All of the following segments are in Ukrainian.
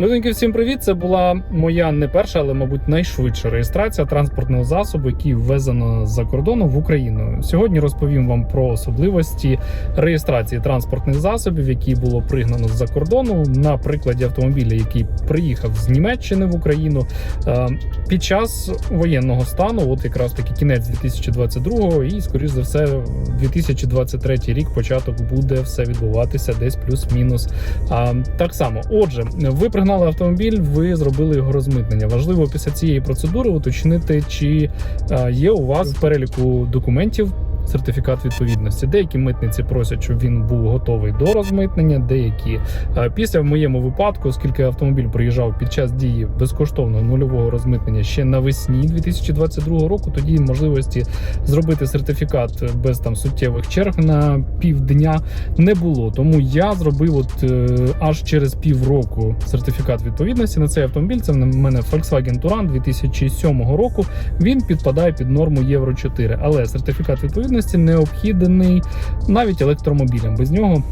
Людинки, всім привіт! Це була моя не перша, але мабуть найшвидша реєстрація транспортного засобу, який ввезено з-за кордону в Україну. Сьогодні розповім вам про особливості реєстрації транспортних засобів, які було пригнано з-за кордону, на прикладі автомобіля, який приїхав з Німеччини в Україну е, під час воєнного стану. От якраз таки кінець 2022-го і, скоріш за все, 2023 рік початок буде все відбуватися десь плюс-мінус. Так само, отже, ви пригнали автомобіль, ви зробили його розмитнення. Важливо після цієї процедури уточнити, чи є у вас в переліку документів. Сертифікат відповідності. Деякі митниці просять, щоб він був готовий до розмитнення. Деякі Е, після в моєму випадку, оскільки автомобіль приїжджав під час дії безкоштовного нульового розмитнення ще навесні 2022 року, тоді можливості зробити сертифікат без там суттєвих черг на півдня не було. Тому я зробив от е, аж через півроку сертифікат відповідності на цей автомобіль. Це в мене Volkswagen Touran 2007 року. Він підпадає під норму Євро 4, але сертифікат відповідності необхідний навіть електромобілям. Без нього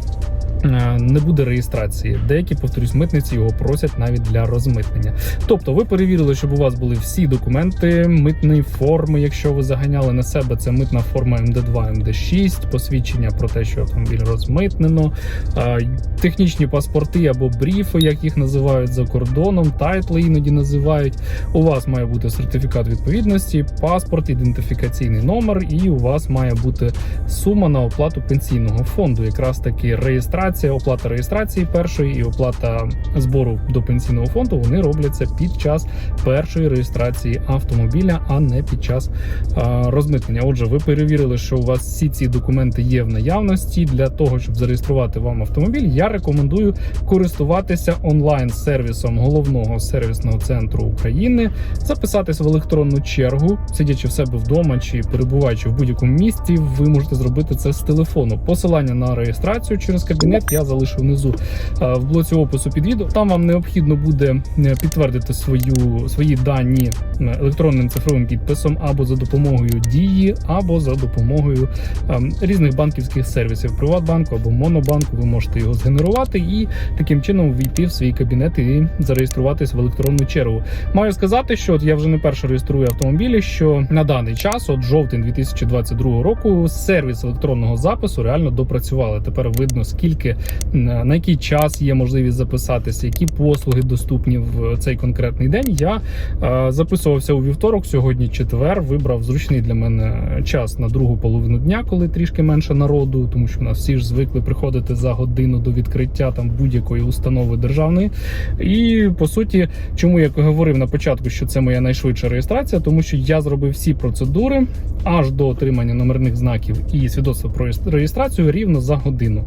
не буде реєстрації. Деякі, повторюсь, митниці його просять навіть для розмитнення. Тобто, ви перевірили, щоб у вас були всі документи, митні форми. Якщо ви заганяли на себе, це митна форма МД2, МД6, посвідчення про те, що автомобіль розмитнено, е, технічні паспорти або бріфи, як їх називають за кордоном, тайтли іноді називають. У вас має бути сертифікат відповідності, паспорт, ідентифікаційний номер, і у вас має бути сума на оплату пенсійного фонду. Якраз таки реєстрація, оплата реєстрації першої і оплата збору до пенсійного фонду вони робляться під час першої реєстрації автомобіля, а не під час а, розмитнення. Отже, ви перевірили, що у вас всі ці документи є в наявності для того, щоб зареєструвати вам автомобіль. Я рекомендую користуватися онлайн-сервісом головного сервісного центру України, записатись в електронну чергу, сидячи в себе вдома чи перебуваючи в будь-якому місці, ви можете зробити це з телефону. Посилання на реєстрацію через кабінет я залишу внизу е, в блоці опису під відео. Там вам необхідно буде е, підтвердити свою свої дані е, електронним цифровим підписом або за допомогою дії, або за допомогою різних банківських сервісів Приватбанку або Монобанку. Ви можете його згенерувати і таким чином війти в свій кабінет і зареєструватись в електронну чергу. Маю сказати, що от я вже не перше реєструю автомобілі. Що на даний час, от жовтень 2022 року, сервіс електронного запису реально допрацювали. Тепер видно скільки на на який час є можливість записатися, які послуги доступні в цей конкретний день. Я е, записувався у вівторок. Сьогодні четвер. Вибрав зручний для мене час на другу половину дня, коли трішки менше народу, тому що в нас всі ж звикли приходити за годину до відкриття там будь-якої установи державної. І по суті, чому я говорив на початку, що це моя найшвидша реєстрація, тому що я зробив всі процедури аж до отримання номерних знаків і свідоцтва про реєстрацію рівно за годину.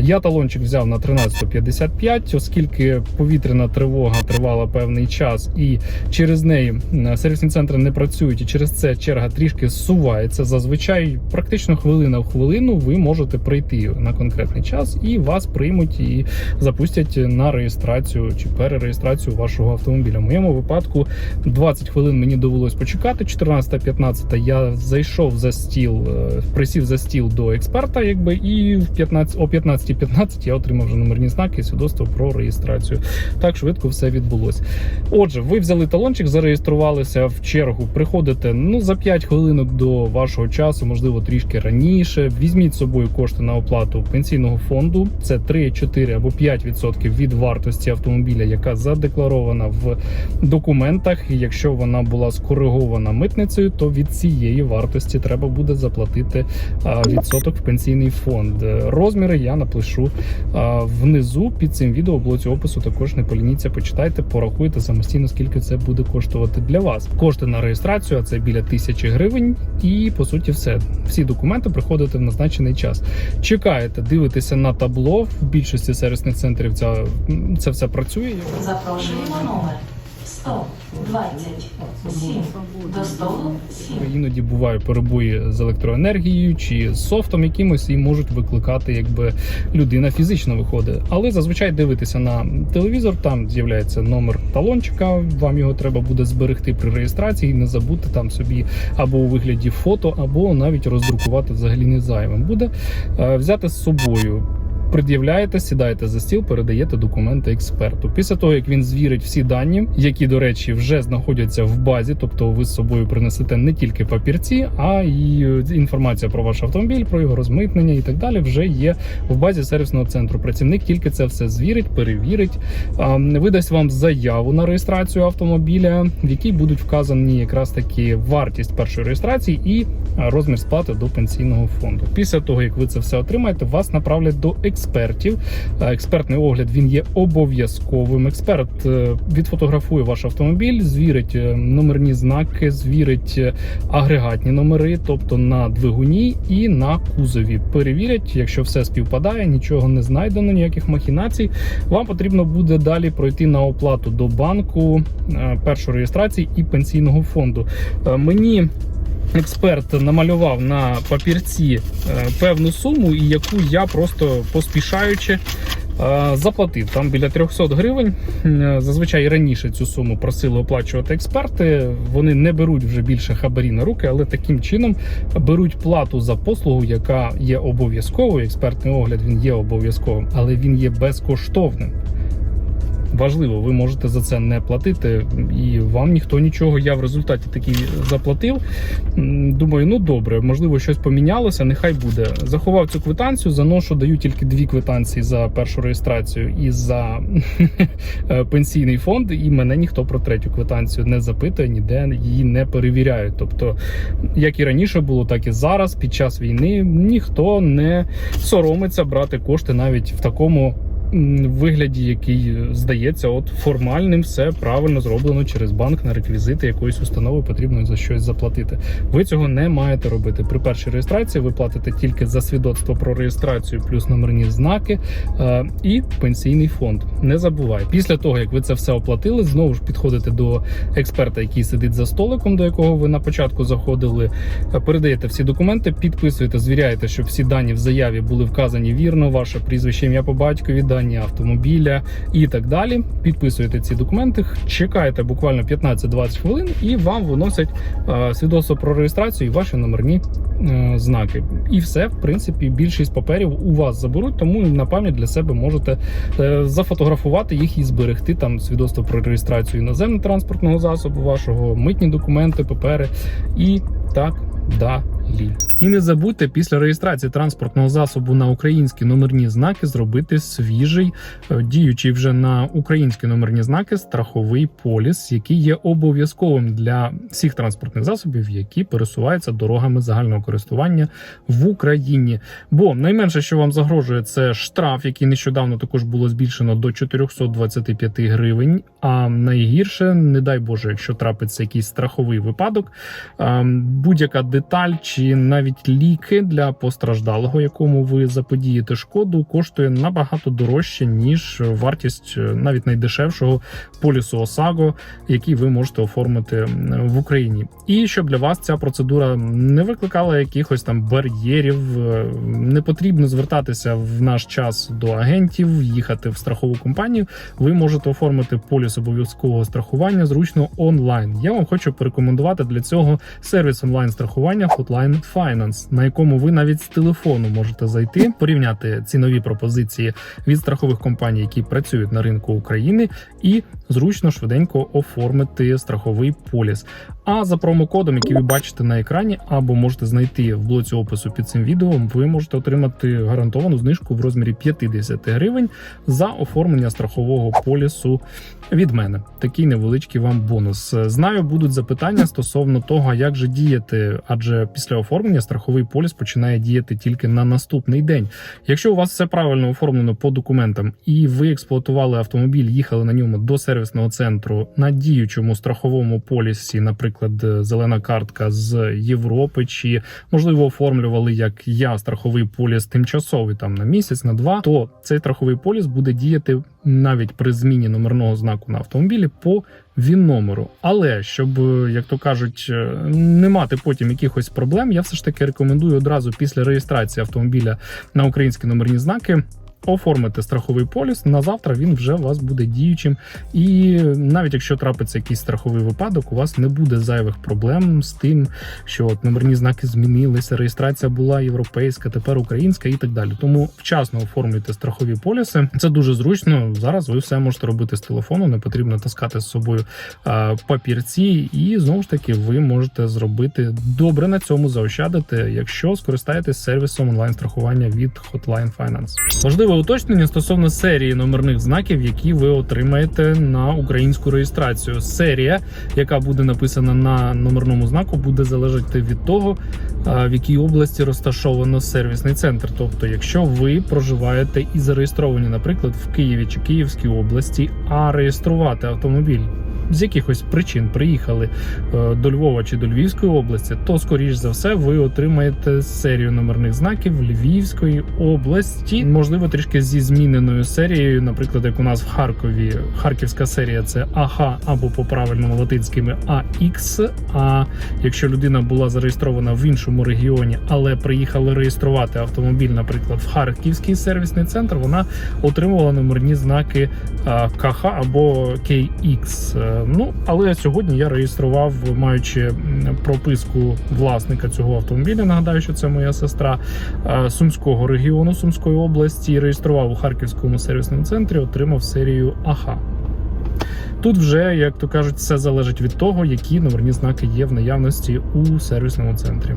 Я талончик взяв на 13.55, оскільки повітряна тривога тривала певний час, і через неї сервісні центри не працюють, і через це черга трішки зсувається. Зазвичай практично хвилина в хвилину ви можете прийти на конкретний час і вас приймуть і запустять на реєстрацію чи перереєстрацію вашого автомобіля. В моєму випадку 20 хвилин мені довелось почекати. 14-15 я зайшов за стіл, е, присів за стіл до експерта, якби і в 15, о 15.15 я отримав вже номерні знаки і свідоцтво про реєстрацію. Так швидко все відбулося. Отже, ви взяли талончик, зареєструвалися в чергу. Приходите ну за 5 хвилинок до вашого часу, можливо, трішки раніше. Візьміть з собою кошти на оплату пенсійного фонду. Це 3, 4 або 5% від вартості автомобіля, яка задекларована в документах. І якщо вона була скоригована митницею, то від цієї вартості треба буде заплатити відсоток в пенсійний фонд. Розміри я напишу а, внизу під цим відео блоці опису. Також не полініться, почитайте, порахуйте самостійно, скільки це буде коштувати для вас. Кошти на реєстрацію, а це біля тисячі гривень. І по суті, все. Всі документи приходите в назначений час. Чекаєте, дивитеся на табло. В більшості сервісних центрів ця, це все працює. Запрошуємо номер 127 до столу 7. Іноді бувають перебої з електроенергією чи з софтом якимось і можуть викликати, якби людина фізично виходить. Але зазвичай дивитися на телевізор, там з'являється номер талончика. Вам його треба буде зберегти при реєстрації, і не забути там собі або у вигляді фото, або навіть роздрукувати взагалі не зайвим. Буде Е, взяти з собою пред'являєте, сідаєте за стіл, передаєте документи експерту. Після того, як він звірить всі дані, які, до речі, вже знаходяться в базі, тобто ви з собою принесете не тільки папірці, а й е, інформація про ваш автомобіль, про його розмитнення і так далі, вже є в базі сервісного центру. Працівник тільки це все звірить, перевірить, видасть вам заяву на реєстрацію автомобіля, в якій будуть вказані якраз таки вартість першої реєстрації і розмір сплати до пенсійного фонду. Після того, як ви це все отримаєте, вас направлять до експертів. Експертний огляд він є обов'язковим. Експерт е, відфотографує ваш автомобіль, звірить е, номерні знаки, звірить е, агрегатні номери, тобто на двигуні і на кузові. Перевірять, якщо все співпадає, нічого не знайдено, ніяких махінацій. Вам потрібно буде далі пройти на оплату до банку е, першої реєстрації і пенсійного фонду. Е, Мені експерт намалював на папірці е, певну суму, і яку я просто поспішаючи. е, Заплатив там біля 300 гривень. Е, Зазвичай раніше цю суму просили оплачувати експерти. Вони не беруть вже більше хабарі на руки, але таким чином беруть плату за послугу, яка є обов'язковою. Експертний огляд він є обов'язковим, але він є безкоштовним. Важливо, ви можете за це не платити, і вам ніхто нічого. Я в результаті такий заплатив. Думаю, ну добре, можливо, щось помінялося. Нехай буде. Заховав цю квитанцію, заношу, даю тільки дві квитанції за першу реєстрацію і за е, пенсійний фонд. І мене ніхто про третю квитанцію не запитує, ніде її не перевіряють. Тобто, як і раніше було, так і зараз, під час війни, ніхто не соромиться брати кошти навіть в такому вигляді, який е, здається, от формальним все правильно зроблено через банк на реквізити якоїсь установи потрібно за щось заплатити. Ви цього не маєте робити. При першій реєстрації ви платите тільки за свідоцтво про реєстрацію, плюс номерні знаки е, і пенсійний фонд. Не забувай. Після того, як ви це все оплатили, знову ж підходите до експерта, який сидить за столиком, до якого ви на початку заходили. е, Передаєте всі документи, підписуєте, звіряєте, щоб всі дані в заяві були вказані вірно, ваше прізвище, ім'я по батькові, дані автомобіля і так далі. Підписуєте ці документи, чекаєте буквально 15-20 хвилин, і вам виносять е, свідоцтво про реєстрацію і ваші номерні е, знаки. І все, в принципі, більшість паперів у вас заберуть, тому на пам'ять для себе можете е, зафотографувати їх і зберегти там свідоцтво про реєстрацію іноземного транспортного засобу, вашого митні документи, папери і так далі. І не забудьте після реєстрації транспортного засобу на українські номерні знаки зробити свіжий, е, діючий вже на українські номерні знаки страховий поліс, який є обов'язковим для всіх транспортних засобів, які пересуваються дорогами загального користування в Україні. Бо найменше, що вам загрожує, це штраф, який нещодавно також було збільшено до 425 гривень. А найгірше, не дай Боже, якщо трапиться якийсь страховий випадок, ем, будь-яка деталь чи навіть ліки для постраждалого, якому ви заподієте шкоду, коштує набагато дорожче ніж вартість е, навіть найдешевшого полісу ОСАГО, який ви можете оформити в Україні. І щоб для вас ця процедура не викликала якихось там бар'єрів, е, не потрібно звертатися в наш час до агентів, їхати в страхову компанію. Ви можете оформити поліс обов'язкового страхування зручно онлайн. Я вам хочу порекомендувати для цього сервіс онлайн страхування Hotline Finance, на якому ви навіть з телефону можете зайти, порівняти цінові пропозиції від страхових компаній, які працюють на ринку України, і зручно швиденько оформити страховий поліс. А за промокодом, який ви бачите на екрані, або можете знайти в блоці опису під цим відео, ви можете отримати гарантовану знижку в розмірі 50 гривень за оформлення страхового полісу від мене. Такий невеличкий вам бонус. Знаю, будуть запитання стосовно того, як же діяти, адже після оформлення страховий поліс починає діяти тільки на наступний день. Якщо у вас все правильно оформлено по документам, і ви експлуатували автомобіль, їхали на ньому до сервісного центру на діючому страховому полісі, наприклад, зелена картка з Європи, чи можливо оформлювали як я страховий поліс тимчасовий там на місяць, на два, то цей страховий поліс буде діяти навіть при зміні номерного знаку на автомобілі по він номеру. Але щоб, е, як то кажуть, е, не мати потім якихось проблем, я все ж таки рекомендую одразу після реєстрації автомобіля на українські номерні знаки оформите страховий поліс. На завтра він вже у вас буде діючим. І навіть якщо трапиться якийсь страховий випадок, у вас не буде зайвих проблем з тим, що от номерні знаки змінилися, реєстрація була європейська, тепер українська і так далі. Тому вчасно оформлюйте страхові поліси. Це дуже зручно. Зараз ви все можете робити з телефону, не потрібно таскати з собою папірці, і знову ж таки ви можете зробити добре на цьому заощадити, якщо скористаєтесь сервісом онлайн страхування від Hotline Finance. Важливе уточнення стосовно серії номерних знаків, які ви отримаєте на українську реєстрацію. Серія, яка буде написана на номерному знаку, буде залежати від того, в якій області розташовано сервісний центр. Тобто, якщо ви проживаєте і зареєстровані, наприклад, в Києві чи Київській області, а реєструвати автомобіль. З якихось причин приїхали е, до Львова чи до Львівської області, то скоріш за все ви отримаєте серію номерних знаків Львівської області, можливо, трішки зі зміненою серією, наприклад, як у нас в Харкові. Харківська серія це АХ або по правильному латинськими АХ. А якщо людина була зареєстрована в іншому регіоні, але приїхала реєструвати автомобіль, наприклад, в Харківський сервісний центр, вона отримувала номерні знаки а, КХ або KX. Е, Ну але сьогодні я реєстрував, маючи прописку власника цього автомобіля. Нагадаю, що це моя сестра е, Сумського регіону Сумської області. Реєстрував у Харківському сервісному центрі, отримав серію АХ. Тут вже, як то кажуть, все залежить від того, які номерні знаки є в наявності у сервісному центрі.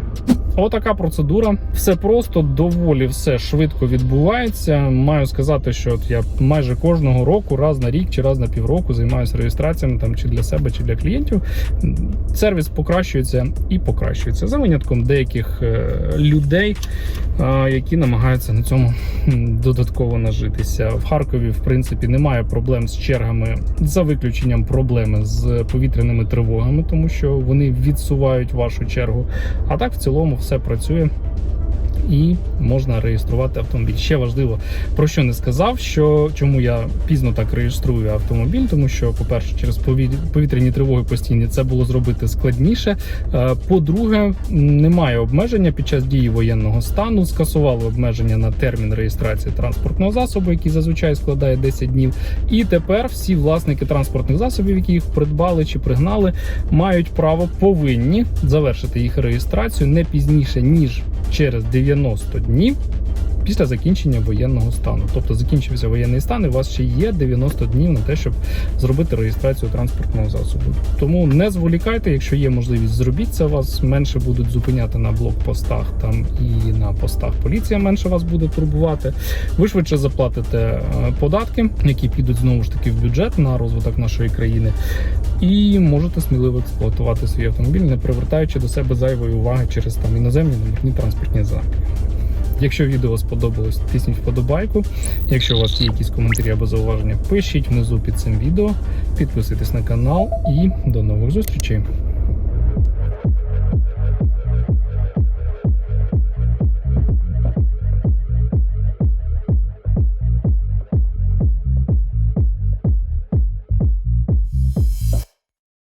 Отака процедура. Все просто, доволі все швидко відбувається. Маю сказати, що от я майже кожного року, раз на рік чи раз на півроку займаюся реєстраціями там чи для себе, чи для клієнтів. Сервіс покращується і покращується за винятком деяких е, людей, які намагаються на цьому додатково нажитися. В Харкові, в принципі, немає проблем з чергами за виключенням проблеми з повітряними тривогами, тому що вони відсувають вашу чергу. А так в цілому все працює. І можна реєструвати автомобіль. Ще важливо, про що не сказав, що чому я пізно так реєструю автомобіль, тому що, по-перше, через пові- повітряні тривоги постійні це було зробити складніше. Е, По-друге, немає обмеження під час дії воєнного стану. Скасували обмеження на термін реєстрації транспортного засобу, який зазвичай складає 10 днів. І тепер всі власники транспортних засобів, які їх придбали чи пригнали, мають право повинні завершити їх реєстрацію не пізніше ніж через 90 днів. Після закінчення воєнного стану, тобто закінчився воєнний стан, і у вас ще є 90 днів на те, щоб зробити реєстрацію транспортного засобу. Тому не зволікайте, якщо є можливість, зробіть це. Вас менше будуть зупиняти на блокпостах там і на постах. Поліція менше вас буде турбувати. Ви швидше заплатите е, податки, які підуть знову ж таки в бюджет на розвиток нашої країни, і можете сміливо експлуатувати свій автомобіль, не привертаючи до себе зайвої уваги через там іноземні номерні транспортні знаки. Якщо відео сподобалось, тисніть вподобайку. Якщо у вас є якісь коментарі або зауваження, пишіть внизу під цим відео. Підписуйтесь на канал і до нових зустрічей.